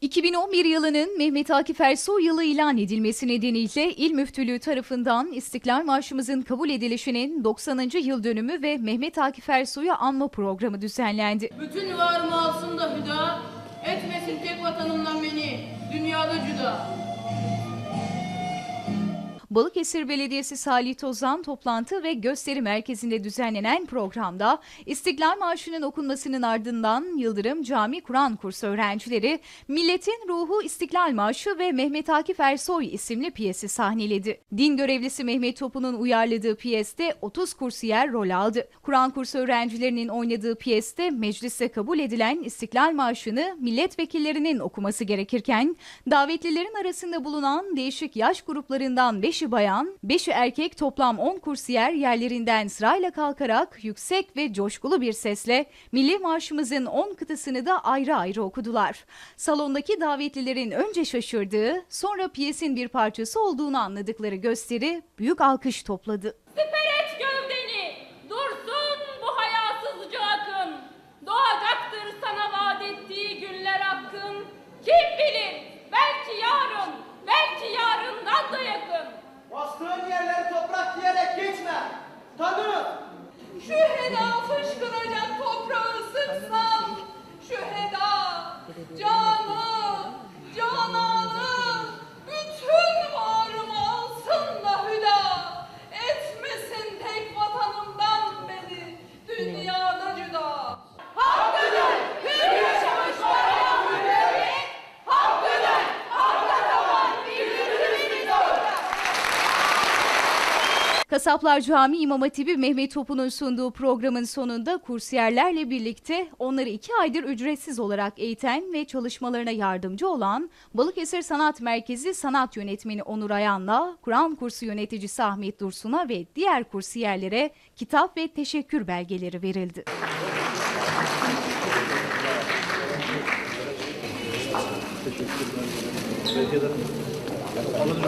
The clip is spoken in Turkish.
2011 yılının Mehmet Akif Ersoy yılı ilan edilmesi nedeniyle İl Müftülüğü tarafından İstiklal Marşımızın kabul edilişinin 90. yıl dönümü ve Mehmet Akif Ersoy'u anma programı düzenlendi. Bütün varımı alsın da hüda, etmesin tek vatanımdan beni, dünyada cüda. Balıkesir Belediyesi Salih Tozan toplantı ve gösteri merkezinde düzenlenen programda İstiklal Marşı'nın okunmasının ardından Yıldırım Cami Kur'an kursu öğrencileri Milletin Ruhu İstiklal Marşı ve Mehmet Akif Ersoy isimli piyesi sahneledi. Din görevlisi Mehmet Topu'nun uyarladığı piyeste 30 kursiyer rol aldı. Kur'an kursu öğrencilerinin oynadığı piyeste mecliste kabul edilen İstiklal Marşı'nı milletvekillerinin okuması gerekirken davetlilerin arasında bulunan değişik yaş gruplarından 5'i bayan, 5'i erkek toplam 10 kursiyer yerlerinden sırayla kalkarak yüksek ve coşkulu bir sesle Milli Marşımızın 10 kıtasını da ayrı ayrı okudular. Salondaki davetlilerin önce şaşırdığı, sonra piyesin bir parçası olduğunu anladıkları gösteri büyük alkış topladı. Canı, Kasaplar Camii İmam Hatibi Mehmet Top'un sunduğu programın sonunda kursiyerlerle birlikte onları iki aydır ücretsiz olarak eğiten ve çalışmalarına yardımcı olan Balıkesir Sanat Merkezi Sanat Yönetmeni Onur Ayan'la Kur'an kursu yöneticisi Ahmet Dursun'a ve diğer kursiyerlere kitap ve teşekkür belgeleri verildi. Alınır.